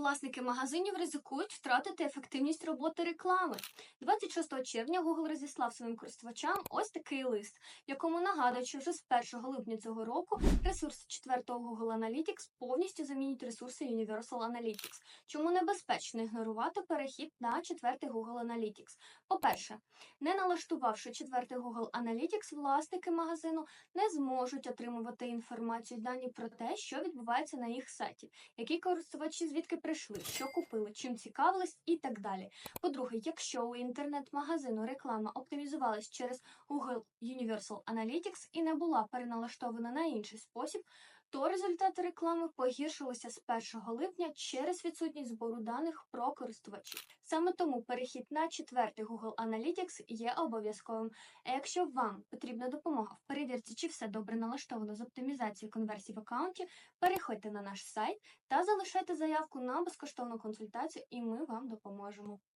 Власники магазинів ризикують втратити ефективність роботи реклами. 26 червня Google розіслав своїм користувачам ось такий лист, якому нагадують, що вже з 1 липня цього року ресурси 4-го Google Analytics повністю замінять ресурси Universal Analytics. Чому небезпечно ігнорувати перехід на 4-й Google Analytics? По-перше, не налаштувавши 4-й Google Analytics, власники магазину не зможуть отримувати інформацію дані про те, що відбувається на їх сайті, які користувачі звідки прийшли, що купили, чим цікавились і так далі. По-друге, якщо у інтернет-магазину реклама оптимізувалась через Google Universal Analytics і не була переналаштована на інший спосіб, то результати реклами погіршилися з 1 липня через відсутність збору даних про користувачів. Саме тому перехід на четвертий Google Analytics є обов'язковим. А якщо вам потрібна допомога в перевірці, чи все добре налаштовано з оптимізацією конверсій в аккаунті, переходьте на наш сайт та залишайте заявку на безкоштовну консультацію, і ми вам допоможемо.